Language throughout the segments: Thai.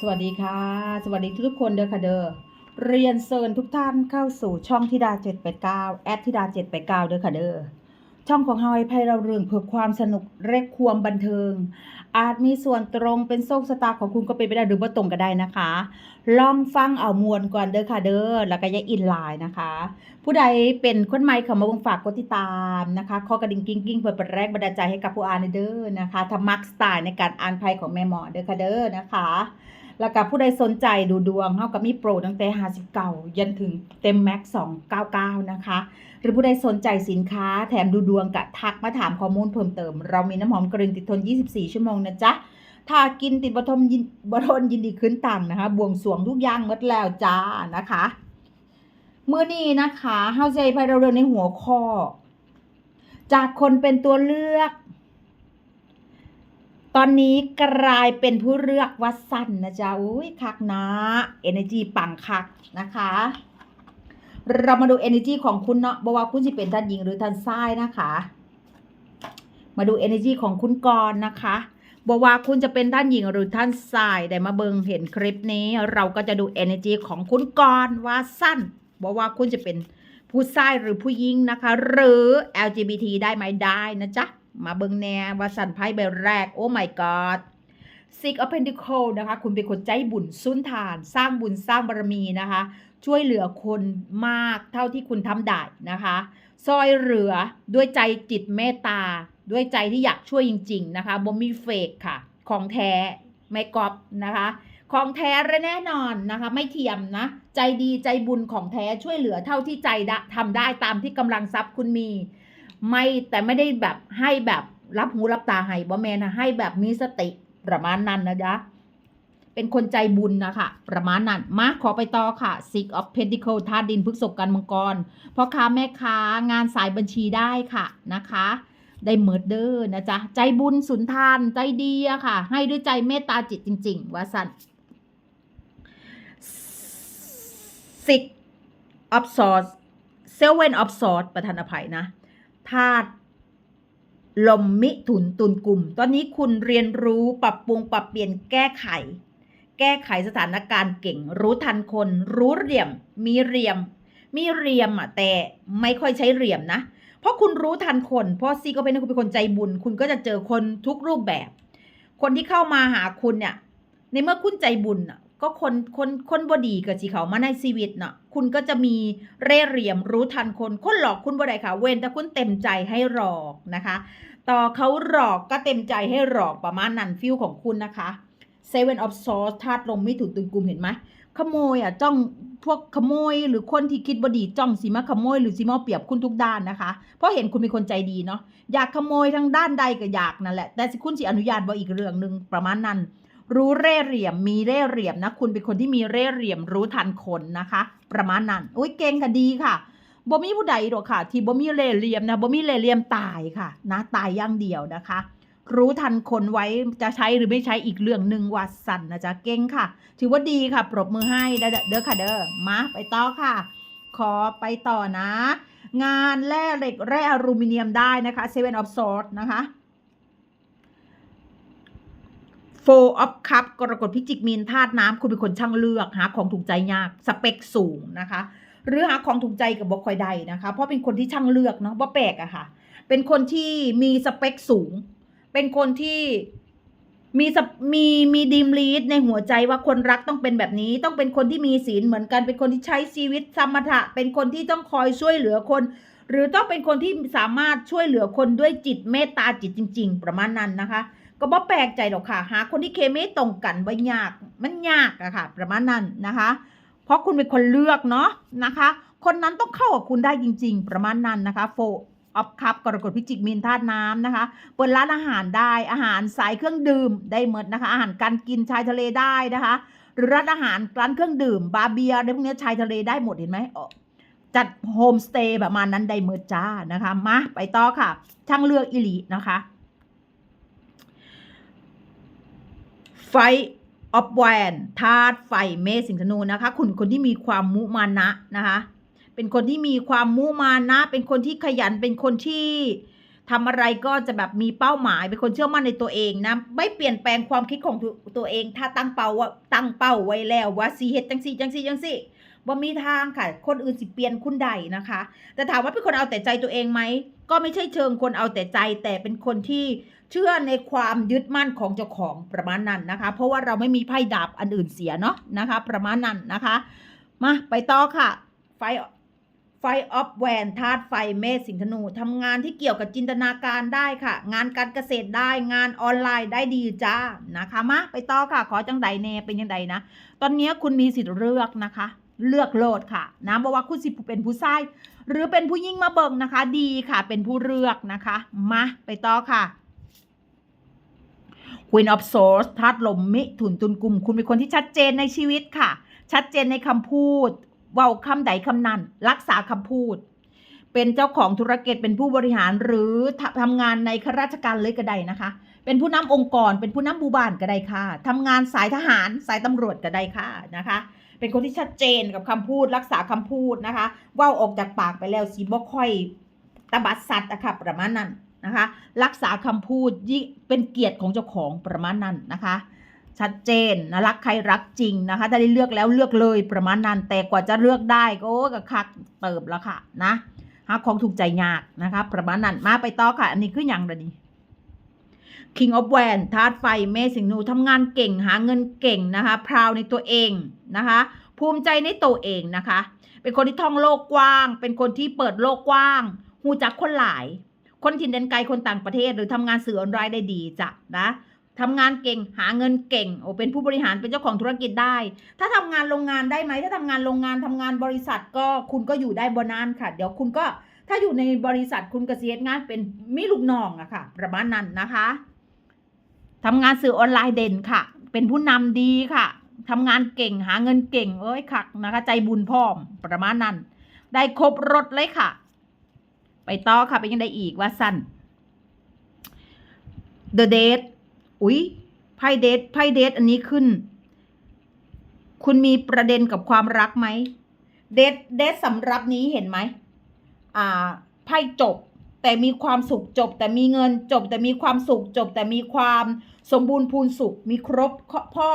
สวัสดีค่ะ สวัสดีทุกคนเด้อค่ะเด้อเรียนเชิญทุกท่านเข้าสู่ช่องธิดา789แอดธิดา789เด้อค่ะเด้อช่องของเฮาให้ไพ่เราเรื่องเพื่อความสนุกเร็กความบันเทิง อาจมีส่วนตรงเป็นโชคชะตาของคุณก็เป็นไปได้หรือว่าตรงก็ได้นะคะ ลองฟังเอามวลก่อนเด้อค่ะเด้อแล้วก็อย่าอินไลน์นะคะ ผู้ใดเป็นคนใหม่เข้ามาเบิ่งฝากกดติดตามนะคะข้อกระดิ่งกิ้งกิ้งเพื่อเป็นแรงบันดาลใจให้กับผู้อ่านเด้อนะคะถ้ามักสไตล์ในการอ่านไพ่ของแม่หมอเด้อค่ะเด้อนะคะ แล้วก็ผู้ใดสนใจดูดวงเฮาก็มีโปรตั้งแต่59ยันถึงเต็มแม็ก299 นะคะ หรือผู้ใดสนใจสินค้าแถมดูดวงกะทักมาถามข้อมูลเพิ่มเติม เรามีน้ำหอมกระิ่งติดทน 24 ชั่วโมงนะจ๊ะถ้ากินติดบทมยินบทนยินดีขึ้นตังนะคะ บวงสรวงทุกอย่างหมดแล้วจ้านะคะเมื้อนี้นะคะเฮาใจไปเราเรื่องในหัวข้อ จากคนเป็นตัวเลือก ตอนนี้กลายเป็นผู้เลือกวัดสั้นนะจ๊ะอุ้ยคักนะ energy ปังคักนะคะ เรามาดู energy ของคุณเนาะบอกว่าคุณจะเป็นท่านหญิงหรือท่านชายนะคะ มาดู energy ของคุณกรณ์นะคะบอกว่าคุณจะเป็นท่านหญิงหรือท่านชายแต่มาเบิงเห็นคลิปนี้ เราก็จะดู energy ของคุณกรว่าสั้นบอกว่าคุณจะเป็นผู้ชายหรือผู้หญิงนะคะ หรือ LGBT ได้ไหมได้นะจ๊ะ มาเบิงแนวว่าสันไพ่ใบแรก โอ้ my god Six of Pentacles นะคะ คุณเป็นคนใจบุญสุนทาน สร้างบุญสร้างบารมีนะคะ ช่วยเหลือคนมากเท่าที่คุณทำได้นะคะ ซอยเหลือด้วยใจจิตเมตตา ด้วยใจที่อยากช่วยจริง ๆ นะคะบ่มีเฟกค่ะ ของแท้ไม่กอบนะคะ ของแท้และแน่นอนนะคะ ไม่เทียมนะ ใจดีใจบุญของแท้ช่วยเหลือเท่าที่ใจดะทำได้ตามที่กำลังทรัพย์คุณมี ไม่แต่ไม่ได้แบบให้แบบรับหูรับตาให้บ่แมนนะให้แบบมีสติประมาณนั้นนะจ๊ะเป็นคนใจบุญนะคะประมาณนั้นมาขอไปต่อค่ะ Six of Pentacles ธาตุดินพฤกษกันมังกรพ่อค้าแม่ค้างานสายบัญชีได้ค่ะนะคะ ได้เมิร์ดเดอร์นะจ๊ะ ใจบุญสุนทานใจดีอะค่ะ ให้ด้วยใจเมตตาจิตจริง ๆ ว่าสัน Six of Swords Seven of Swords ประธานอภัยนะ ธาตุลมมิถุนตุนกลุ่ม ตอนนี้คุณเรียนรู้ปรับปรุงปรับเปลี่ยนแก้ไข แก้ไขสถานการณ์เก่ง รู้ทันคน รู้เหลี่ยม มีเหลี่ยม มีเหลี่ยมอะแต่ไม่ค่อยใช้เหลี่ยมนะ เพราะคุณรู้ทันคน เพราะซีก็เป็นคุณเป็นคนใจบุญ คุณก็จะเจอคนทุกรูปแบบ คนที่เข้ามาหาคุณเนี่ย ในเมื่อคุณใจบุญน่ะ ก็คนคนคนบดีกับสีเขามาในชีวิตเนาะคุณก็จะมีเร่เหลี่ยมรู้ทันคน คนหลอกคุณบ่ได้ค่ะ เว้นแต่คุณเต็มใจให้หลอกนะคะ ต่อเขาหลอกก็เต็มใจให้หลอกประมาณนั้นฟิลของคุณนะคะ Seven of Swords ธาตุลมไม่ถูกตึงกลุ่มเห็นไหมขโมยอะจ้องพวกขโมยหรือคนที่คิดบดีจ้องสีมาขโมยหรือสีมาเปรียบคุณทุกด้านนะคะ เพราะเห็นคุณเป็นคนใจดีเนาะอยากขโมยทางด้านใดก็อยากนั่นแหละ แต่สิคุณสิอนุญาตบ่อีกเรื่องหนึ่งประมาณนั้น รู้เร่เหลี่ยมมีเร่เหลี่ยมนะ คุณเป็นคนที่มีเร่เหลี่ยมรู้ทันคนนะคะ ประมาณนั้นอุ้ยเก่งค่ะดีค่ะบ่มีผู้ใดหรอกค่ะ ที่บ่มีเร่เหลี่ยมนะบ่มีเร่เหลี่ยมตายค่ะ นะตายอย่างเดียวนะคะ รู้ทันคนไว้จะใช้หรือไม่ใช้อีกเรื่องหนึ่งวัดสันนะจ๊ะเก่งค่ะ ถือว่าดีค่ะ ปรบมือให้ได้เด้อค่ะเด้อมาไปต่อค่ะ ขอไปต่อนะ งานแร่เหล็กแร่อลูมิเนียมได้นะคะ Seven of Swords นะคะ Four of Cup กรกฎพิจิกมีนธาตุน้ำคุณเป็นคนช่างเลือกหาของถูกใจยากสเปคสูงนะคะ หรือหาของถูกใจกับบอคอยใดนะคะ เพราะเป็นคนที่ช่างเลือกเนาะบ่แปลกอะค่ะ เป็นคนที่มีสเปคสูง เป็นคนที่มีมีมีดีมลีดในหัวใจว่าคนรักต้องเป็นแบบนี้ ต้องเป็นคนที่มีศีลเหมือนกัน เป็นคนที่ใช้ชีวิตสมถะ เป็นคนที่ต้องคอยช่วยเหลือคน หรือต้องเป็นคนที่สามารถช่วยเหลือคนด้วยจิตเมตตาจิตจริง ๆ ประมาณนั้นนะคะ ก็บ่แปลกใจหรอกค่ะ หาคนที่เคมีตรงกันบ่ยากมันยากอะค่ะ ประมาณนั้นนะคะ เพราะคุณเป็นคนเลือกเนาะนะคะ คนนั้นต้องเข้ากับคุณได้จริง ๆ ประมาณนั้นนะคะโฟออฟคัพกรกฎพิจิกมีนธาตุน้ำนะคะ เปิดร้านอาหารได้อาหารสายเครื่องดื่มได้หมดนะคะ อาหารการกินชายทะเลได้นะคะ หรือร้านอาหารร้านเครื่องดื่ม บาร์เบียร์อะไรพวกนี้ชายทะเลได้หมดเห็นไหมจัดโฮมสเตย์ประมาณนั้นได้หมดจ้านะคะมาไปต่อค่ะ ช่างเลือกอิลีนะคะ ไฟออฟแวนธาตุไฟเมษสิงธนูนะคะคุณคนที่มีความมุมานะนะคะเป็นคนที่มีความมุมานะ เป็นคนที่ขยันเป็นคนที่ทำอะไรก็จะแบบมีเป้าหมาย เป็นคนเชื่อมั่นในตัวเองนะ ไม่เปลี่ยนแปลงความคิดของตัวเอง ถ้าตั้งเป้าว่าตั้งเป้าไว้แล้วว่าสีเฮ็ดจังสีจังสีจังสีว่ามีทางค่ะ คนอื่นสิเปลี่ยนคุณใดนะคะ แต่ถามว่าเป็นคนเอาแต่ใจตัวเองไหม ก็ไม่ใช่เชิงคนเอาแต่ใจแต่เป็นคนที่เชื่อในความยึดมั่นของเจ้าของประมาณนั้นนะคะ เพราะว่าเราไม่มีไพ่ดาบอันอื่นเสียเนาะนะคะ ประมาณนั้นนะคะ มาไปต่อค่ะ ไฟไฟออฟแวนธาตุไฟเมษสิงธนูทำงานที่เกี่ยวกับจินตนาการได้ค่ะ งานการเกษตรได้งานออนไลน์ได้ดีจ้านะคะมาไปต่อค่ะ ขอจังใดแน่เป็นยังไงนะ ตอนนี้คุณมีสิทธิ์เลือกนะคะ เลือกโลดค่ะนะบอกว่าคุณสิเป็นผู้ชาย หรือเป็นผู้หญิงมาเบิงนะคะ ดีค่ะ เป็นผู้เลือกนะคะ มาไปต่อค่ะ Queen of Swords ธาตุลมมิถุนตุนกลุ่ม คุณเป็นคนที่ชัดเจนในชีวิตค่ะ ชัดเจนในคำพูดเว้าคำใดคำนั้น รักษาคำพูด เป็นเจ้าของธุรกิจเป็นผู้บริหารหรือทำทำงานในข้าราชการเลยก็ได้นะคะ เป็นผู้นำองค์กร เป็นผู้นำบูบานก็ได้ค่ะทำงานสายทหารสายตำรวจก็ได้ค่ะนะคะ เป็นคนที่ชัดเจนกับคำพูดรักษาคำพูดนะคะว่าออกจากปากไปแล้วสีบ่ค่อยตะบัดสัตว์อะค่ะประมาณนั้นนะคะ รักษาคำพูดยิ่งเป็นเกียรติของเจ้าของประมาณนั้นนะคะ ชัดเจนนะรักใครรักจริงนะคะถ้าได้เลือกแล้วเลือกเลยประมาณนั้นแต่กว่าจะเลือกได้ก็โอ้ก็คักเติบแล้วค่ะนะหาของถูกใจยากนะคะ ประมาณนั้นมาไปต่อค่ะ อันนี้คืออย่างไรดี King of w a n ธาตุไฟเมษสิงห์นูทำงานเก่งหาเงินเก่งนะคะพราวในตัวเองนะคะ ภูมิใจในตัวเองนะคะ เป็นคนที่ท่องโลกกว้าง เป็นคนที่เปิดโลกกว้างหูจักคนหลาย คนถิ่นแดนไกลคนต่างประเทศ หรือทำงานสื่อออนไลน์ได้ดีจ้ะนะทำงานเก่งหาเงินเก่งโอ้เป็นผู้บริหารเป็นเจ้าของธุรกิจได้ ถ้าทำงานโรงงานได้ไหมถ้าทำงานโรงงานทำงานบริษัทก็คุณก็อยู่ได้บนานค่ะ เดี๋ยวคุณก็ ถ้าอยู่ในบริษัทคุณเกษียณงานเป็นมิลูกน้องอะค่ะ ประมาณนั้นนะคะทำงานสื่อออนไลน์เด่นค่ะ เป็นผู้นำดีค่ะทำงานเก่งหาเงินเก่งเอ้ยคักนะคะ ใจบุญพร้อมประมาณนั้น ได้ครบรถเลยค่ะ ไปต่อค่ะเป็นยังไงอีกว่าสั้น The Date อุ๊ยไพ่เดทไพ่เดทอันนี้ขึ้น คุณมีประเด็นกับความรักไหม เดทเดทสำหรับนี้เห็นไหม ไพ่จบ แต่มีความสุขจบ แต่มีเงินจบ แต่มีความสุขจบ แต่มีความสมบูรณ์พูนสุข มีครบพ่อ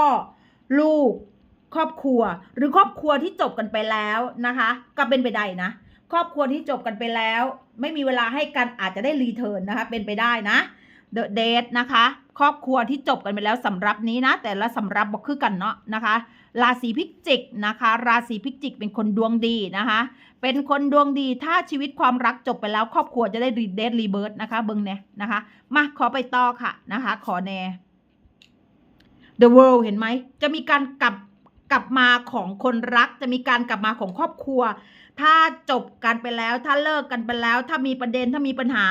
ลูก ครอบครัว หรือครอบครัวที่จบกันไปแล้วนะคะ ก็เป็นไปได้นะ ครอบครัวที่จบกันไปแล้ว ไม่มีเวลาให้กันอาจจะได้รีเทิร์นนะคะ เป็นไปได้นะเดอะเดทนะคะ ครอบครัวที่จบกันไปแล้วสำหรับนี้นะ แต่ละสำหรับบอกคือกันเนาะนะคะ ราศีพิจิกนะคะ ราศีพิจิกเป็นคนดวงดีนะคะ เป็นคนดวงดีถ้าชีวิตความรักจบไปแล้ว ครอบครัวจะได้รีเดทรีเบิร์ดนะคะเบิงแน่นะคะ มาขอไปต่อค่ะนะคะ ขอแน่ The World เห็นไหม จะมีการกลับกลับมาของคนรัก จะมีการกลับมาของครอบครัว ถ้าจบกันไปแล้ว ถ้าเลิกกันไปแล้ว ถ้ามีประเด็นถ้ามีปัญหา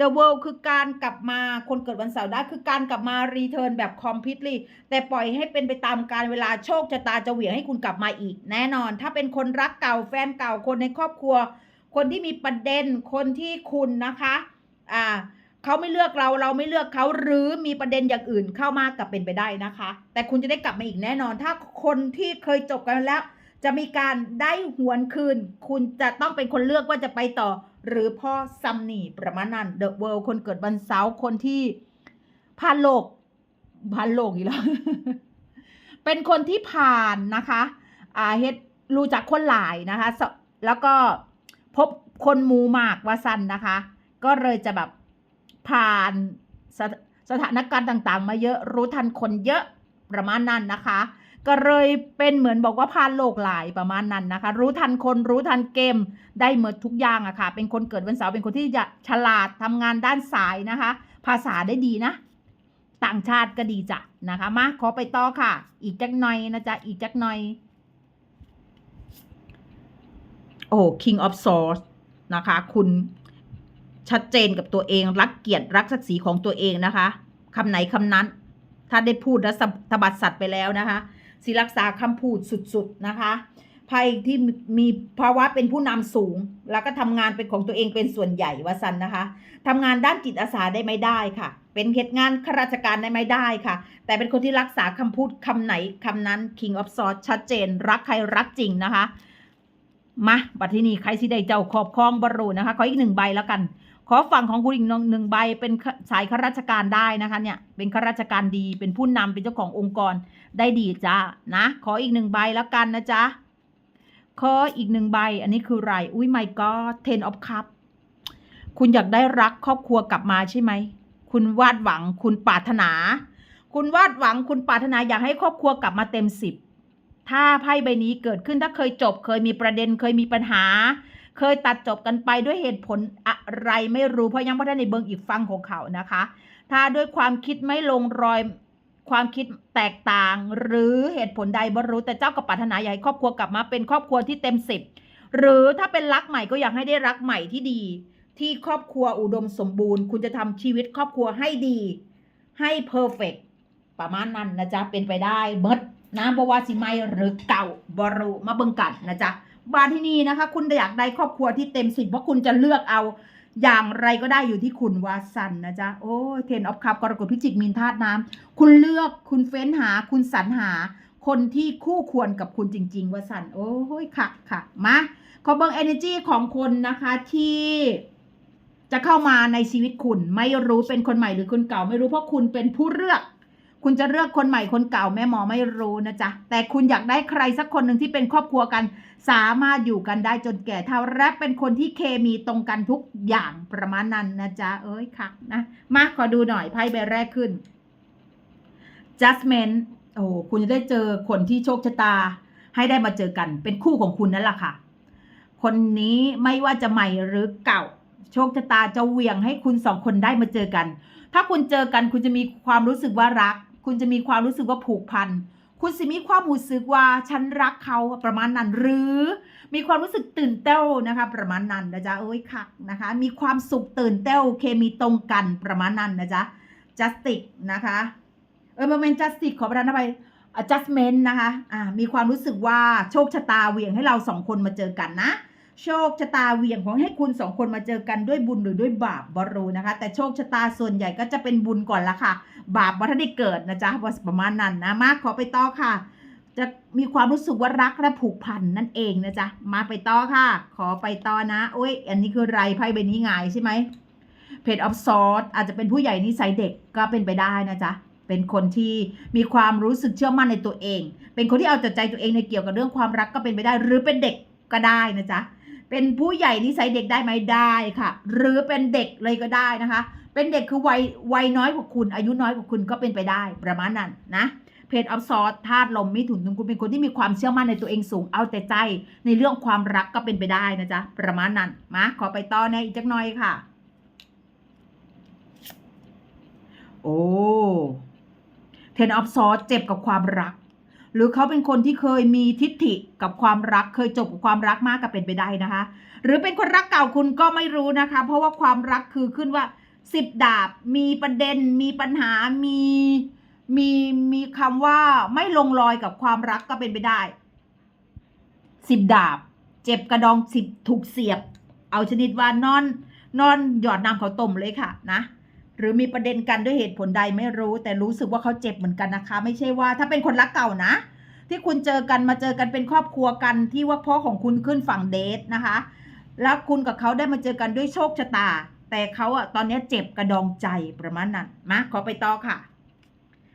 The World คือการกลับมาคนเกิดวันเสาร์ได้คือการกลับมารีเทิร์นแบบ completely แต่ปล่อยให้เป็นไปตามการเวลาโชคชะตาจะเหวี่ยงให้คุณกลับมาอีก แน่นอน ถ้าเป็นคนรักเก่าแฟนเก่าคนในครอบครัว คนที่มีประเด็นคนที่คุณนะคะอ่าเขาไม่เลือกเราเราไม่เลือกเขาหรือมีประเด็นอย่างอื่นเข้ามากับเป็นไปได้นะคะ แต่คุณจะได้กลับมาอีกแน่นอน ถ้าคนที่เคยจบกันแล้ว จะมีการได้หวนคืน คุณจะต้องเป็นคนเลือกว่าจะไปต่อ หรือพ่อซัมนี่ประมาณนั้นเดอะเวิลด์คนเกิดวันเสาร์คนที่ผ่านโลกผ่านโลกอีกแล้ว เป็นคนที่ผ่านนะคะอ่าเฮ็ดรู้จักคนหลายนะคะ แล้วก็พบคนมูมากว่าสันนะคะ ก็เลยจะแบบผ่านสสถานการณ์ต่างๆ มาเยอะรู้ทันคนเยอะประมาณนั้นนะคะ ก็เลยเป็นเหมือนบอกว่าผ่านโลกหลายประมาณนั้นนะคะ รู้ทันคนรู้ทันเกมได้หมดทุกอย่างอะค่ะ เป็นคนเกิดวันเสาร์เป็นคนที่จะฉลาดทำงานด้านสายนะคะ ภาษาได้ดีนะ ต่างชาติก็ดีจ้ะนะคะมาขอไปต่อค่ะ อีกจักหน่อยนะจ๊ะอีกจักหน่อยโอ้ King of Swords นะคะ คุณชัดเจนกับตัวเอง รักเกียรติรักศักดิ์ศรีของตัวเองนะคะคำไหนคำนั้น ถ้าได้พูดแล้วสะตบัดสัตว์ไปแล้วนะคะ ศิรักษาคำพูดสุดๆนะคะภัยที่มีภาวะเป็นผู้นำสูง แล้วก็ทำงานเป็นของตัวเองเป็นส่วนใหญ่วาสันนะคะทำงานด้านจิตอาสาได้ไม่ได้ค่ะ เป็นเหตุงานข้าราชการได้ไม่ได้ค่ะ แต่เป็นคนที่รักษาคำพูดคำไหนคำนั้น King of Swords ชัดเจน รักใครรักจริงนะคะ มาบัดที่นี่ใครสิได้เจ้าขอบครองบรูนะคะ ขออีกหนึ่งใบแล้วกัน ขอฝั่งของคุณอีกหนึ่งหนึ่งใบเป็นสายข้าราชการได้นะคะเนี่ยเป็นข้าราชการดีเป็นผู้นำเป็นเจ้าขององค์กร ได้ดีจ้านะ ขออีกหนึ่งใบแล้วกันนะจ๊ะ ขออีกหนึ่งใบ อันนี้คือไร อุ้ยไม่ก็ ten of cup คุณอยากได้รักครอบครัวกลับมาใช่ไหม คุณวาดหวัง คุณปรารถนา คุณวาดหวัง คุณปรารถนาอยากให้ครอบครัวกลับมาเต็มสิบ ถ้าไพ่ใบนี้เกิดขึ้นถ้าเคยจบ เคยมีประเด็น เคยมีปัญหา เคยตัดจบกันไปด้วยเหตุผลอะไรไม่รู้ เพราะยังไม่ได้ในเบิงอีกฟังของเขานะคะ ถ้าด้วยความคิดไม่ลงรอย ความคิดแตกต่าง หรือเหตุผลใดไม่รู้แต่เจ้าก็ปรารถนาอยากให้ครอบครัวกลับมาเป็นครอบครัวที่เต็มสิบหรือถ้าเป็นรักใหม่ก็อยากให้ได้รักใหม่ที่ดี ที่ครอบครัวอุดมสมบูรณ์ คุณจะทำชีวิตครอบครัวให้ดี ให้เพอร์เฟกประมาณนั้นนะจ๊ะเป็นไปได้เบิดนะบวาสิไม่หรือเก่าบรูมาเบิ่งกันนะจ๊ะบานที่นี่นะคะ คุณอยากได้ครอบครัวที่เต็มสิบเพราะคุณจะเลือกเอา อย่างไรก็ได้อยู่ที่คุณวาสันนะจ๊ะ โอ้เทนออฟคัพกรกฎพิจิกมีนธาตุน้ำ คุณเลือกคุณเฟ้นหา คุณสรรหา คนที่คู่ควรกับคุณจริง ๆวาสัน โอ้ยค่ะค่ะมาขอเบิงเอเนจีของคนนะคะที่จะเข้ามาในชีวิตคุณ ไม่รู้เป็นคนใหม่หรือคนเก่า ไม่รู้เพราะคุณเป็นผู้เลือก คุณจะเลือกคนใหม่คนเก่าแม่หมอไม่รู้นะจ๊ะ แต่คุณอยากได้ใครสักคนหนึ่งที่เป็นครอบครัวกัน สามารถอยู่กันได้จนแก่เท่าและเป็นคนที่เคมีตรงกันทุกอย่างประมาณนั้นนะจ๊ะ เอ้ยค่ะนะมาขอดูหน่อยไพ่ใบแรกขึ้น judgment โอ้คุณจะได้เจอคนที่โชคชะตา ให้ได้มาเจอกันเป็นคู่ของคุณนั่นแหละค่ะ คนนี้ไม่ว่าจะใหม่หรือเก่า โชคชะตาจะเหวี่ยงให้คุณสองคนได้มาเจอกัน ถ้าคุณเจอกันคุณจะมีความรู้สึกว่ารัก คุณจะมีความรู้สึกว่าผูกพัน คุณสิมีความรู้สึกว่าฉันรักเขาประมาณนั้น หรือมีความรู้สึกตื่นเต้านะคะ ประมาณนั้นนะจ๊ะเอ้ยค่ะนะคะ มีความสุขตื่นเต้าเคมีตรงกันประมาณนั้นนะจ๊ะ justice นะคะเออมันเป็น justice ขอประทานอภัย adjustment นะคะ อ่า มีความรู้สึกว่าโชคชะตาเหวี่ยงให้เราสองคนมาเจอกันนะ โชคชะตาเวียงของให้คุณสองคนมาเจอกันด้วยบุญหรือด้วยบาปบรูนะคะ แต่โชคชะตาส่วนใหญ่ก็จะเป็นบุญก่อนละค่ะ บาปวัฒได้เกิดนะจ๊ะประมาณนั้นนะ มาขอไปต่อค่ะ จะมีความรู้สึกว่ารักและผูกพันนั่นเองนะจ๊ะมาไปต่อค่ะ ขอไปต่อนะโอ้ยอันนี้คือไรไพ่ใบนี้หงายใช่ไหมเพจออฟซอร์อาจจะเป็นผู้ใหญ่นิสัยเด็กก็เป็นไปได้นะจ๊ะเป็นคนที่มีความรู้สึกเชื่อมั่นในตัวเอง เป็นคนที่เอาแต่ใจตัวเองในเกี่ยวกับเรื่องความรักก็เป็นไปได้ หรือเป็นเด็กก็ได้นะจ๊ะ เป็นผู้ใหญ่นิสัยเด็กได้ไหมได้ค่ะ หรือเป็นเด็กเลยก็ได้นะคะ เป็นเด็กคือวัยวัยน้อยกว่าคุณ อายุน้อยกว่าคุณก็เป็นไปได้ประมาณนั้นนะเพจออฟซอร์ธาตุลมมิถุนคุณเป็นคนที่มีความเชื่อมั่นในตัวเองสูงเอาแต่ใจ ในเรื่องความรักก็เป็นไปได้นะจ๊ะ ประมาณนั้นมาขอไปต่อในอีกจักหน่อยค่ะ โอ้เทนออฟซอร์เจ็บกับความรัก หรือเขาเป็นคนที่เคยมีทิฏฐิกับความรักเคยจบกับความรักมากก็เป็นไปได้นะคะ หรือเป็นคนรักเก่าคุณก็ไม่รู้นะคะ เพราะว่าความรักคือขึ้นว่าสิบดาบมีประเด็น มีปัญหามีมีมีคำว่าไม่ลงรอยกับความรักก็เป็นไปได้สิบดาบ เจ็บกระดองสิบถูกเสียบ เอาชนิดว่านอนนอนหยอดน้ำเขาต้มเลยค่ะนะ หรือมีประเด็นกันด้วยเหตุผลใดไม่รู้ แต่รู้สึกว่าเขาเจ็บเหมือนกันนะคะ ไม่ใช่ว่าถ้าเป็นคนรักเก่านะ ที่คุณเจอกันมาเจอกันเป็นครอบครัวกันที่ว่าพ่อของคุณขึ้นฝั่งเดทนะคะ แล้วคุณกับเขาได้มาเจอกันด้วยโชคชะตา แต่เขาอะตอนนี้เจ็บกระดองใจประมาณนั้นมาขอไปต่อค่ะ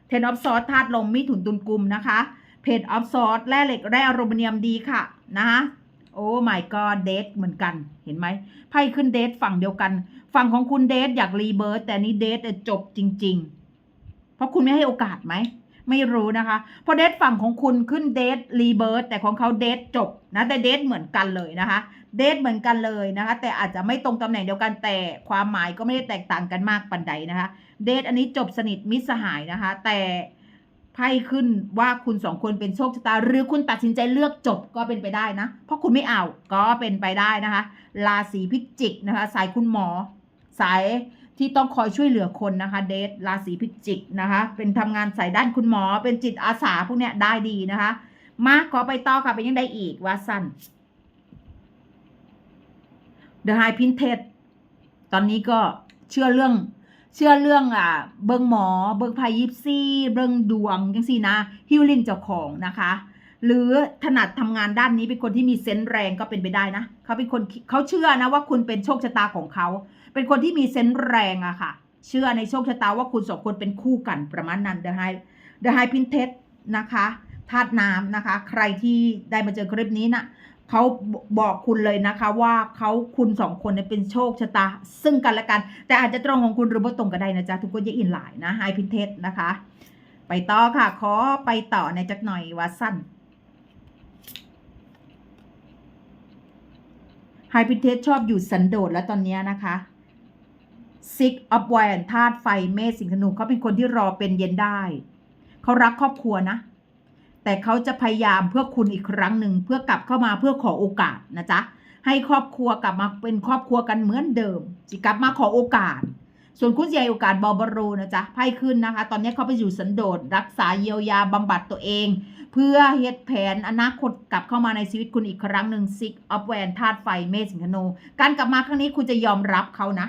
เทนออฟซอสธาตุลมมิถุนตุลกุมนะคะเพจออฟซอสแร่เหล็กแร่อลูมิเนียมดีค่ะนะคะ โอ้ my god เดทเหมือนกันเห็นไหมไพ่ขึ้นเดทฝั่งเดียวกัน ฝั่งของคุณเดทอยากรีเบิร์ตแต่นี้เดทจบจริง ๆ เพราะคุณไม่ให้โอกาสไหมไม่รู้นะคะเพราะเดทฝั่งของคุณขึ้นเดทรีเบิร์ตแต่ของเขาเดทจบนะแต่เดทเหมือนกันเลยนะคะ เดทเหมือนกันเลยนะคะ แต่อาจจะไม่ตรงตำแหน่งเดียวกันแต่ความหมายก็ไม่ได้แตกต่างกันมากปันใดนะคะ เดทอันนี้จบสนิทมิสหายนะคะ แต่ ไพ่ขึ้นว่าคุณสองคนเป็นโชคชะตา หรือคุณตัดสินใจเลือกจบก็เป็นไปได้นะ เพราะคุณไม่เอาก็เป็นไปได้นะคะราศีพิจิกนะคะ สายคุณหมอ สายที่ต้องคอยช่วยเหลือคนนะคะ เดทราศีพิจิกนะคะ เป็นทำงานสายด้านคุณหมอ เป็นจิตอาสาพวกเนี้ยได้ดีนะคะ มาขอไปต่อค่ะเป็นยังได้อีกว่าสั้น The High Pinted ตอนนี้ก็เชื่อเรื่อง เชื่อเรื่องอ่าเบิงหมอ เบิงพายิปซี่เบิงดวงจังซี่นะฮิลลิ่งเจ้าของนะคะ หรือถนัดทำงานด้านนี้เป็นคนที่มีเซนส์แรงก็เป็นไปได้นะเขาเป็นคนเขาเชื่อนะว่าคุณเป็นโชคชะตาของเขา เป็นคนที่มีเซนส์แรงอะค่ะ เชื่อในโชคชะตาว่าคุณสองคนเป็นคู่กันประมาณนั้น The High The High Princess นะคะธาตุน้ำนะคะ ใครที่ได้มาเจอคลิปนี้นะ เขาบอกคุณเลยนะคะว่าเขาคุณสองคนเนี่ยเป็นโชคชะตา ซึ่งกันและกัน แต่อาจจะตรงของคุณหรือว่าตรงก็ได้นะจ๊ะ ทุกคนอย่าอินหลายนะ High Princess นะคะ ไปต่อค่ะ ขอไปต่อในจักหน่อยว่าสั้นไฮพินเทสชอบอยู่สันโดษแล้วตอนนี้นะคะซิกอ f ฟแวนธาตุไฟเมษสิงห์ธนูเขาเป็นคนที่รอเป็นเย็นได้ เขารักครอบครัวนะ แต่เขาจะพยายามเพื่อคุณอีกครั้งหนึ่งเพื่อกลับเข้ามาเพื่อขอโอกาสนะจ๊ะให้ครอบครัวกลับมาเป็นครอบครัวกันเหมือนเดิมสิกลับมาขอโอกาส ส่วนคุณเสียโอกาสบอบรูนะจ๊ะไพ่ขึ้นนะคะ ตอนนี้เขาไปอยู่สันโดษรักษาเยียวยาบำบัดตัวเอง เพื่อเฮ็ดแผนอนาคตกลับเข้ามาในชีวิตคุณอีกครั้งหนึ่งซิกออฟแวนธาตุไฟเมษสิงห์ธนูการกลับมาครั้งนี้คุณจะยอมรับเขานะ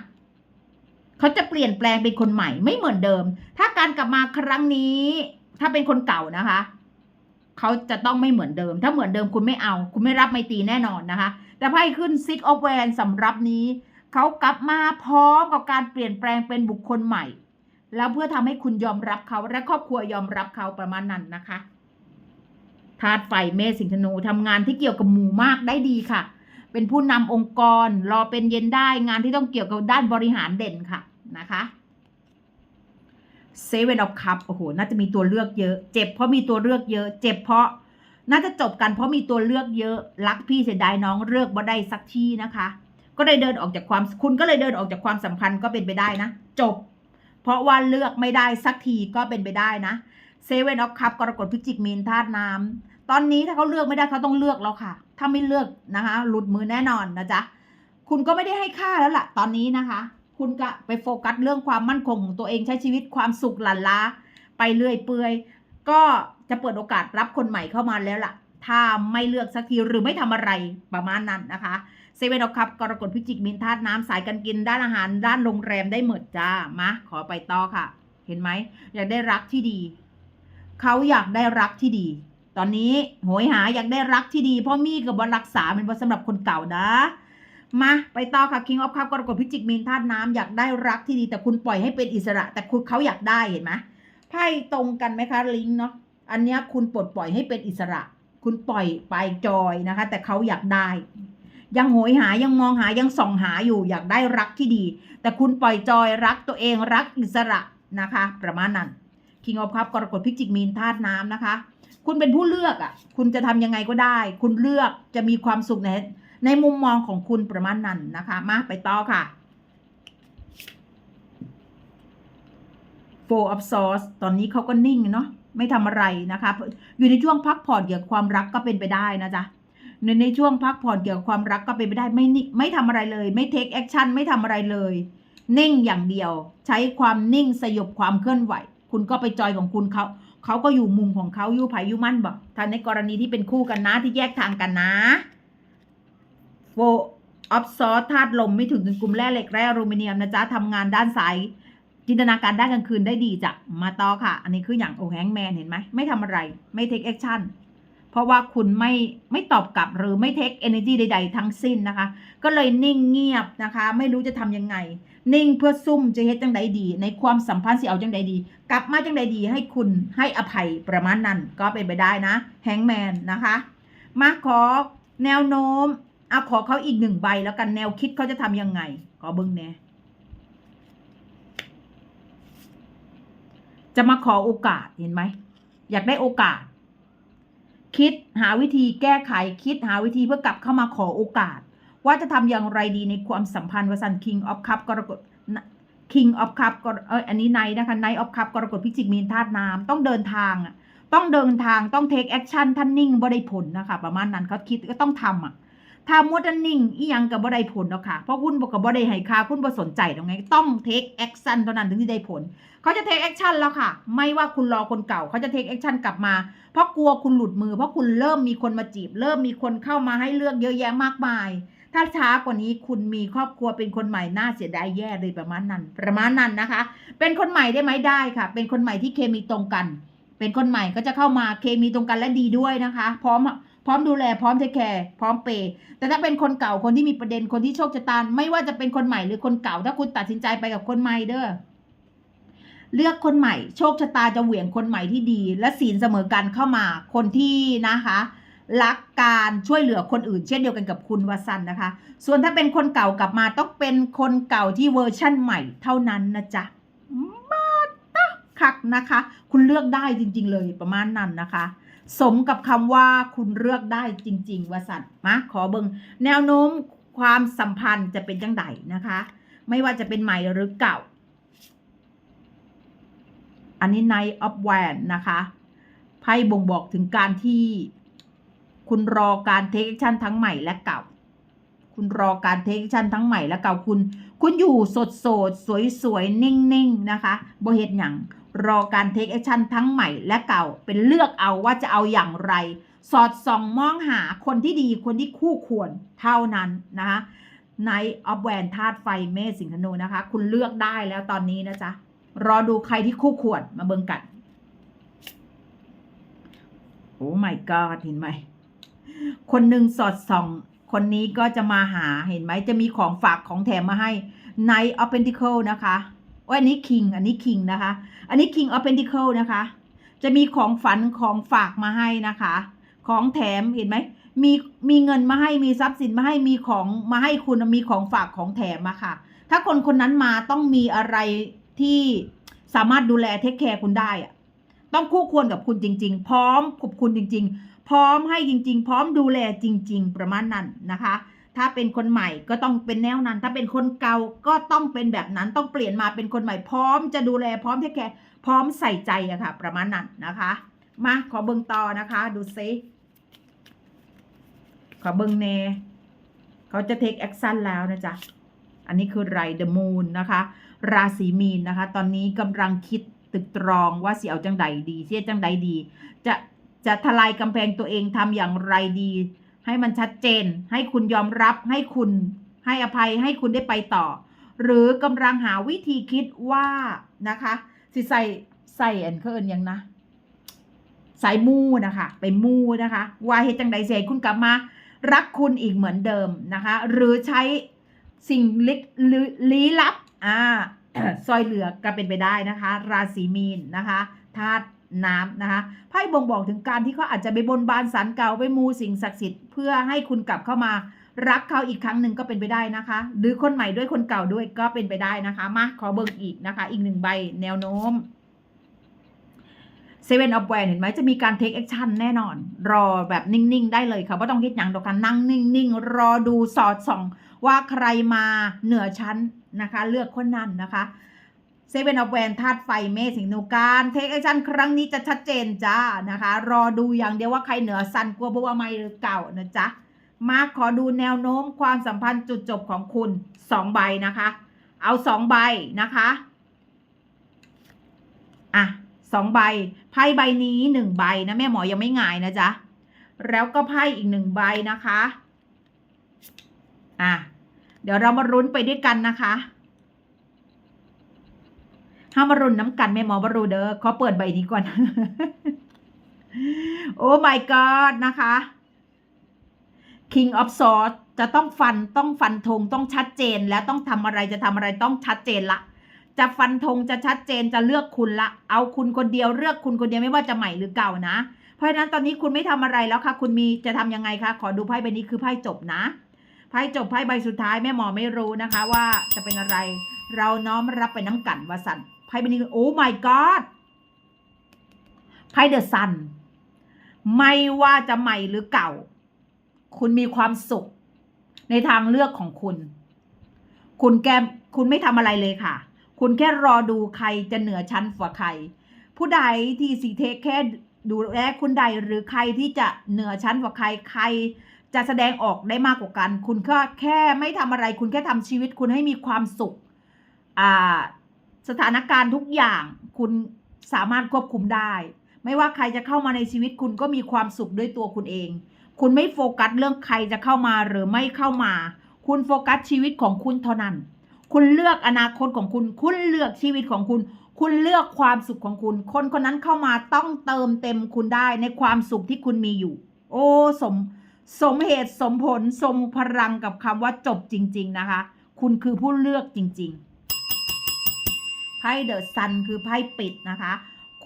เขาจะเปลี่ยนแปลงเป็นคนใหม่ไม่เหมือนเดิม ถ้าการกลับมาครั้งนี้ ถ้าเป็นคนเก่านะคะ เขาจะต้องไม่เหมือนเดิม ถ้าเหมือนเดิมคุณไม่เอา คุณไม่รับไม่ตรีแน่นอนนะคะ แต่ไพ่ขึ้นซิกออฟแวนสำหรับนี้ เขากลับมาพร้อมกับการเปลี่ยนแปลงเป็นบุคคลใหม่ แล้วเพื่อทำให้คุณยอมรับเขาและครอบครัวยอมรับเขาประมาณนั้นนะคะธาตุไฟเมษสิงห์ธนูทำงานที่เกี่ยวกับหมู่มากได้ดีค่ะ เป็นผู้นำองค์กร รอเป็นเย็นได้งานที่ต้องเกี่ยวกับด้านบริหารเด่นค่ะนะคะ เซเว่นออฟคัพโอ้โห น่าจะมีตัวเลือกเยอะ เจ็บเพราะมีตัวเลือกเยอะ เจ็บเพราะ น่าจะจบกันเพราะมีตัวเลือกเยอะ รักพี่เสียดายน้องเลือกบ่ได้สักที่นะคะ ก็เลยเดินออกจากความ คุณก็เลยเดินออกจากความสัมพันธ์ก็เป็นไปได้นะ จบ เพราะว่าเลือกไม่ได้สักทีก็เป็นไปได้นะ เซเว่นออฟคัพกรกฎพิจิกมีนธาตุน้ำตอนนี้ถ้าเขาเลือกไม่ได้เขาต้องเลือกแล้วค่ะ ถ้าไม่เลือกนะคะ หลุดมือแน่นอนนะจ๊ะ คุณก็ไม่ได้ให้ค่าแล้วล่ะ ตอนนี้นะคะ คุณก็ไปโฟกัสเรื่องความมั่นคงของตัวเองใช้ชีวิตความสุขหลั่นล้า ไปเรื่อยเปื่อยก็จะเปิดโอกาสรับคนใหม่เข้ามาแล้วล่ะ ถ้าไม่เลือกสักทีหรือไม่ทำอะไรประมาณนั้นนะคะเซเว่นออคัพกรกฎพิจิกมินธาตุน้ำสายการกินด้านอาหาร ด้านโรงแรมได้หมดจ้ามาขอไปต่อค่ะ เห็นไหมอยากได้รักที่ดี เขาอยากได้รักที่ดี ตอนนี้โหยหาอยากได้รักที่ดีเพราะมีกับบรักษาเป็นบทสำหรับคนเก่านะ มาไปต่อค่ะ King of Cup กรกฎพิจิกมีนธาตุน้ำอยากได้รักที่ดีแต่คุณปล่อยให้เป็นอิสระ แต่คุณเขาอยากได้เห็นไหมไพ่ตรงกันไหมคะลิงเนาะอันนี้คุณปลดปล่อยให้เป็นอิสระ คุณปล่อยไปจอยนะคะ แต่เขาอยากได้ ยังโหยหายังมองหายังส่องหาอยู่อยากได้รักที่ดี แต่คุณปล่อยจอยรักตัวเองรักอิสระนะคะ ประมาณนั้น King of Cup กรกฎพิจิกมีนธาตุน้ำนะคะ คุณเป็นผู้เลือกอะ คุณจะทำยังไงก็ได้ คุณเลือกจะมีความสุขใน ในมุมมองของคุณประมาณนั้นนะคะ มาไปต่อค่ะ Four of Swords ตอนนี้เขาก็นิ่งเนาะไม่ทำอะไรนะคะ อยู่ในช่วงพักผ่อนเกี่ยวกับความรักก็เป็นไปได้นะจ๊ะในในช่วงพักผ่อนเกี่ยวกับความรักก็เป็นไปได้ไม่นิ่งไม่ทำอะไรเลย ไม่เทคแอคชั่นไม่ทำอะไรเลย นิ่งอย่างเดียว ใช้ความนิ่งสยบความเคลื่อนไหว คุณก็ไปจอยของคุณเขาเขาก็อยู่มุมของเขาอยู่ไผอยู่มั่นบอกถ้าในกรณีที่เป็นคู่กันนะที่แยกทางกันนะ โฟออฟซอธาตุลมไม่ถึงถึงกลุ่มแร่เหล็กแร่อลูมิเนียมนะจ๊ะทำงานด้านสายจินตนาการด้านกลางคืนได้ดีจ้ะมาต่อค่ะ อันนี้คืออย่างโอแฮงแมนเห็นไหมไม่ทำอะไรไม่เทคแอคชั่นเพราะว่าคุณไม่ไม่ตอบกลับหรือไม่เทคเอเนจีใด ๆ ทั้งสิ้นนะคะ ก็เลยนิ่งเงียบนะคะ ไม่รู้จะทํำยังไง นิ่งเพื่อซุ่มจะเฮ็ดจังใดดี ในความสัมพันธ์สิเอาจังใดดี กลับมาจังใดดี ให้คุณให้อภัยประมาณนั้นก็เป็นไปได้นะแฮงแมนนะคะ มาขอแนวโน้ม อาขอเขาอีกหนึ่งใบแล้วกันแนวคิดเขาจะทำยังไง ขอเบิ้งแน่จะมาขอโอกาสเห็นไหม อยากได้โอกาส คิดหาวิธีแก้ไขคิดหาวิธีเพื่อกลับเข้ามาขอโอกาส ว่าจะทำอย่างไรดีในความสัมพันธ์วสัน King of Cup กรกฎ King of Cup ก็เอออันนี้ไนนะคะ Night of Cup กรกฎพิจิกมีนธาตุน้ำต้องเดินทางอะต้องเดินทางต้อง take action ท่านนิ่งบ่ได้ผลนะคะ ประมาณนั้นเขาคิดก็ต้องทำอะ ถ้ามัวแต่นิ่งอีหยังกับบ่ได้ผลหรอกค่ะ เพราะคุณบอกกับบ่ได้ให้ค่าคุณบ่สนใจตรงไงต้อง take action เท่านั้นถึงจะได้ผล เขาจะ take action แล้วค่ะ ไม่ว่าคุณรอคนเก่าเขาจะ take action กลับมา เพราะกลัวคุณหลุดมือ เพราะคุณเริ่มมีคนมาจีบ เริ่มมีคนเข้ามาให้เลือกเยอะแยะมากมาย ถ้าช้ากว่านี้คุณมีครอบครัวเป็นคนใหม่น่าเสียดายแย่เลยประมาณนั้น ประมาณนั้นนะคะ เป็นคนใหม่ได้ไหมได้ค่ะ เป็นคนใหม่ที่เคมีตรงกัน เป็นคนใหม่ก็จะเข้ามาเคมีตรงกันและดีด้วยนะคะ พร้อม พร้อมดูแลพร้อมเทคแคร์พร้อมเปย์แต่ถ้าเป็นคนเก่าคนที่มีประเด็นคนที่โชคชะตาไม่ว่าจะเป็นคนใหม่หรือคนเก่า ถ้าคุณตัดสินใจไปกับคนใหม่เด้อเลือกคนใหม่ โชคชะตาจะเหวี่ยงคนใหม่ที่ดี และศีลเสมอกันเข้ามาคนที่นะคะรักการช่วยเหลือคนอื่น เช่นเดียวกันกับคุณวสันนะคะ ส่วนถ้าเป็นคนเก่ากลับมาต้องเป็นคนเก่าที่เวอร์ชั่นใหม่เท่านั้นนะจ๊ะมาตะคักนะคะ คุณเลือกได้จริง ๆ เลยประมาณนั้นนะคะ สมกับคำว่าคุณเลือกได้จริง ๆวสันต์มาขอเบิงแนวโน้มความสัมพันธ์จะเป็นจังไดนะคะ ไม่ว่าจะเป็นใหม่หรือเก่า อันนี้ Knight of w a n นะคะไพ่บ่งบอกถึงการที่คุณรอการเทคชั่นทั้งใหม่และเก่า คุณรอการเทคชั่นทั้งใหม่และเก่าคุณ คุณอยู่สดโสดสวยสวยนิ่งๆนะคะบ่เฮ็ดหยัง รอการเทคแอคชั่นทั้งใหม่และเก่าเป็นเลือกเอาว่าจะเอาอย่างไร สอดส่องมองหาคนที่ดีคนที่คู่ควรเท่านั้นนะคะในออฟแวนธาตุไฟเมษสิงห์นูนะคะ คุณเลือกได้แล้วตอนนี้นะจ๊ะ รอดูใครที่คู่ควรมาเบิ่งกัน โอ้ my god เห็นไหม คนหนึ่งสอดส่อง คนนี้ก็จะมาหาเห็นไหมจะมีของฝากของแถมมาให้ Knight of Pentacle นะคะ โอ้ยอันนี้ King อันนี้ King นะคะ อันนี้ King of Pentacle นะคะ จะมีของฝันของฝากมาให้นะคะ ของแถมเห็นไหมมีมีเงินมาให้มีทรัพย์สินมาให้มีของมาให้คุณมีของฝากของแถมมาค่ะ ถ้าคนคนนั้นมาต้องมีอะไรที่สามารถดูแลเทคแคร์คุณได้อะต้องคู่ควรกับคุณจริง ๆ พร้อมขอบคุณจริง ๆ พร้อมให้จริง ๆ พร้อมดูแลจริง ๆ ประมาณนั้นนะคะ ถ้าเป็นคนใหม่ก็ต้องเป็นแนวนั้น ถ้าเป็นคนเก่าก็ต้องเป็นแบบนั้นต้องเปลี่ยนมาเป็นคนใหม่พร้อมจะดูแลพร้อมเทคแคร์พร้อมใส่ใจอะค่ะ ประมาณนั้นนะคะ มาขอเบิงต่อนะคะ ดูซิขอเบิงเนเขาจะเทคแอคชั่นแล้วนะจ๊ะอันนี้คือไรเดอะมูนนะคะ ราศีมีนนะคะ ตอนนี้กำลังคิดตึกตรองว่าเสียเอาจังใดดีเสียจังใดดี จะจะทลายกำแพงตัวเองทำอย่างไรดี ให้มันชัดเจน ให้คุณยอมรับให้คุณให้อภัยให้คุณได้ไปต่อ หรือกำลังหาวิธีคิดว่านะคะสิใส่ใส่อันเคินยังนะสายมูนะคะไปมูนะคะ ว่าเหตุจังใดเสียคุณกลับมา รักคุณอีกเหมือนเดิมนะคะ หรือใช้สิ่งลึกลี้ลับอ่าซอยเหลือก็เป็นไปได้นะคะ ราศีมีนนะคะธาตุ น้ำนะคะไพ่บ่งบอกถึงการที่เขาอาจจะไปบนบานสันเก่าไปมูสิ่งศักดิ์สิทธิ์เพื่อให้คุณกลับเข้ามารักเขาอีกครั้งหนึ่งก็เป็นไปได้นะคะ หรือคนใหม่ด้วยคนเก่าด้วยก็เป็นไปได้นะคะ มาขอเบิกอีกนะคะ อีกหนึ่งใบแนวโน้มเซเว่นออฟแวนเห็นไหมจะมีการเทคแอคชั่นแน่นอน รอแบบนิ่ง ๆ ได้เลยค่ะว่าต้องคิดอย่างดอกันนั่งนิ่ง ๆ รอดูสอดส่อง ว่าใครมาเหนือชั้นนะคะ เลือกคนนั้นนะคะ เซเว่นออฟแวนธาตุไฟเมษสิงห์นูการเทคแอคชั่นครั้งนี้จะชัดเจนจ้านะคะ รอดูอย่างเดียวว่าใครเหนือสันกลัวบัวไม่หรือเก่านะจ๊ะมาขอดูแนวโน้มความสัมพันธ์จุดจบของคุณสองใบนะคะ เอาสองใบนะคะอะสองใบไพ่ใบนี้หนึ่งใบนะแม่หมอยังไม่หงายนะจ๊ะแล้วก็ไพ่อีกหนึ่งใบนะคะอะเดี๋ยวเรามารุ้นไปด้วยกันนะคะ ห้ามารุนน้ำกันแม่หมอบรูเด้อขอเปิดใบนี้ก่อน โอ้ my god นะคะ King of Swords จะต้องฟันต้องฟันธงต้องชัดเจน และต้องทำอะไรจะทำอะไรต้องชัดเจนละจะฟันธงจะชัดเจนจะเลือกคุณละ เอาคุณคนเดียวเลือกคุณคนเดียวไม่ว่าจะใหม่หรือเก่านะ เพราะฉะนั้นตอนนี้คุณไม่ทำอะไรแล้วค่ะ คุณมีจะทำยังไงคะขอดูไพ่ใบนี้คือไพ่จบนะไพ่จบไพ่ใบสุดท้ายแม่หมอไม่รู้นะคะ ว่าจะเป็นอะไร เราน้อมรับไปน้ำกันวสัน ไพ่ใบนี้โอ้ my god ไพ่เดอะซันไม่ว่าจะใหม่หรือเก่า คุณมีความสุข ในทางเลือกของคุณ คุณแกมคุณไม่ทำอะไรเลยค่ะ คุณแค่รอดูใครจะเหนือชั้นกว่าใคร ผู้ใดที่สีเทคแค่ดูแลคุณใดหรือใครที่จะเหนือชั้นกว่าใครใครจะแสดงออกได้มากกว่ากัน คุณก็แค่ไม่ทำอะไร คุณแค่ทำชีวิตคุณให้มีความสุข อ่า สถานการณ์ทุกอย่างคุณสามารถควบคุมได้ ไม่ว่าใครจะเข้ามาในชีวิตคุณก็มีความสุขด้วยตัวคุณเอง คุณไม่โฟกัสเรื่องใครจะเข้ามาหรือไม่เข้ามา คุณโฟกัสชีวิตของคุณเท่านั้น คุณเลือกอนาคตของคุณ คุณเลือกชีวิตของคุณ คุณเลือกความสุขของคุณ คนคนนั้นเข้ามาต้องเติมเต็มคุณได้ในความสุขที่คุณมีอยู่ โอ้สมสมเหตุสมผลทรงพลังกับคำว่าจบจริง ๆ นะคะ คุณคือผู้เลือกจริง ๆ ไพ่เดอะซันคือไพ่ปิดนะคะ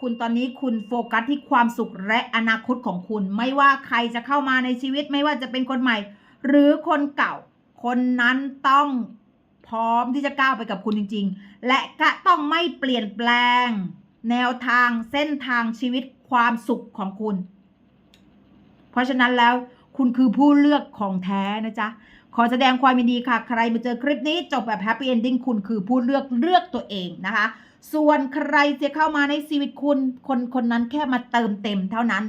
คุณตอนนี้คุณโฟกัสที่ความสุขและอนาคตของคุณ ไม่ว่าใครจะเข้ามาในชีวิตไม่ว่าจะเป็นคนใหม่ หรือคนเก่า คนนั้นต้องพร้อมที่จะก้าวไปกับคุณจริง ๆ และก็ต้องไม่เปลี่ยนแปลง แนวทางเส้นทางชีวิตความสุขของคุณ เพราะฉะนั้นแล้วคุณคือผู้เลือกของแท้นะจ๊ะ ขอแสดงความยินดีค่ะ ใครมาเจอคลิปนี้จบแบบแฮปปี้เอนดิ้งคุณคือผู้เลือกเลือกตัวเองนะคะ ส่วนใครจะเข้ามาในชีวิตคุณ คนคนนั้นแค่มาเติมเต็มเท่านั้น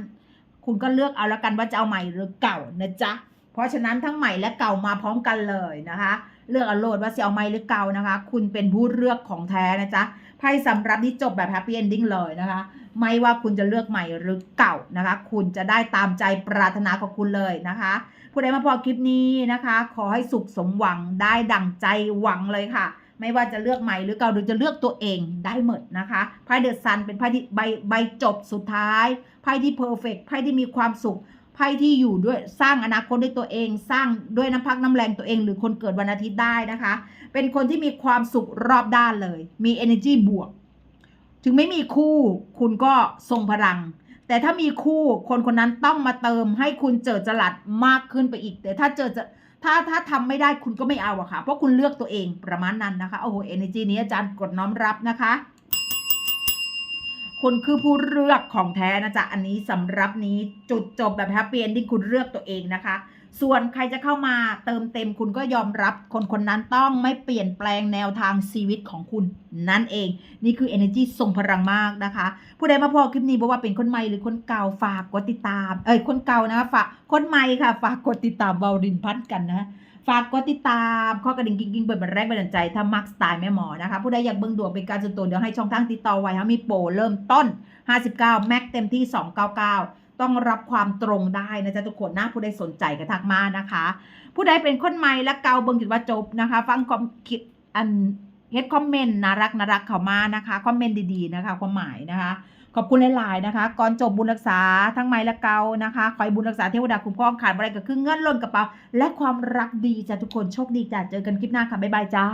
คุณก็เลือกเอาแล้วกันว่าจะเอาใหม่หรือเก่านะจ๊ะ เพราะฉะนั้นทั้งใหม่และเก่ามาพร้อมกันเลยนะคะ เลือกเอาโหลดว่าจะเอาใหม่หรือเก่านะคะ คุณเป็นผู้เลือกของแท้นะจ๊ะไพ่สำหรับนี้จบแบบแฮปปี้เอนดิ้งเลยนะคะ ไม่ว่าคุณจะเลือกใหม่หรือเก่านะคะ คุณจะได้ตามใจปรารถนาของคุณเลยนะคะผู้ใดมาพอคลิปนี้นะคะ ขอให้สุขสมหวังได้ดั่งใจหวังเลยค่ะ ไม่ว่าจะเลือกใหม่หรือเก่าหรือจะเลือกตัวเองได้หมดนะคะไพ่เดอะซันเป็นไพ่ที่ใบใบจบสุดท้ายไพ่ที่เพอร์เฟกไพ่ที่มีความสุขไพ่ที่อยู่ด้วยสร้างอนาคตด้วยตัวเอง สร้างด้วยน้ำพักน้ำแรงตัวเอง หรือคนเกิดวันอาทิตย์ได้นะคะ เป็นคนที่มีความสุขรอบด้านเลย มี energy บวก ถึงไม่มีคู่ คุณก็ทรงพลัง แต่ถ้ามีคู่คนคนนั้นต้องมาเติมให้คุณเจอจรัสมากขึ้นไปอีก แต่ถ้าเจอจะถ้าถ้าทำไม่ได้คุณก็ไม่เอาอะค่ะ เพราะคุณเลือกตัวเองประมาณนั้นนะคะ โอ้โห energy นี้อาจารย์กดน้อมรับนะคะคุณคือผู้เลือกของแท้นะจ๊ะ อันนี้สำหรับนี้จุดจบแบบแฮปปี้เอนดิ้งคุณเลือกตัวเองนะคะ ส่วนใครจะเข้ามาเติมเต็มคุณก็ยอมรับคนคนนั้นต้องไม่เปลี่ยนแปลงแนวทางชีวิตของคุณนั่นเอง นี่คือ energy ทรงพลังมากนะคะ ผู้ใดมาพอคลิปนี้บอกว่าเป็นคนใหม่หรือคนเก่าฝากกดติดตาม เอ้ยคนเก่านะฝากคนใหม่ค่ะ ฝากกดติดตามเบารินพัดกันนะฝากกดติดตามข้อกระดิ่งกิ้งกิ้งเปิดบันแรกบันดาลใจถ้ามักสไตล์แม่หมอนะคะ ผู้ใดอยากเบิ่งดวงเป็นการส่วนตัวเดี๋ยวให้ช่องทางติดต่อไว้ค่ะมีโปรเริ่มต้น 59 แม็กเต็มที่ 299 ต้องรับความตรงได้นะจ๊ะทุกคนนะผู้ใดสนใจก็ทักมานะคะ ผู้ใดเป็นคนใหม่และเกาเบิ่งคิดว่าจบนะคะ ฟังความคิดอันเฮ็ดคอมเมนต์น่ารักน่ารักเข้ามานะคะคอมเมนต์ดีๆนะคะความหมายนะคะ ขอบคุณหลายๆนะคะ ก่อนจบบุญรักษาทั้งไม้และเกานะคะคอยบุญรักษาเทวดาคุ้มครองขาดอะไรก็คือเงินล้นกระเป๋าและความรักดีจ้ะทุกคนโชคดีจ้ะเจอกันคลิปหน้าค่ะบ๊ายบายจ้า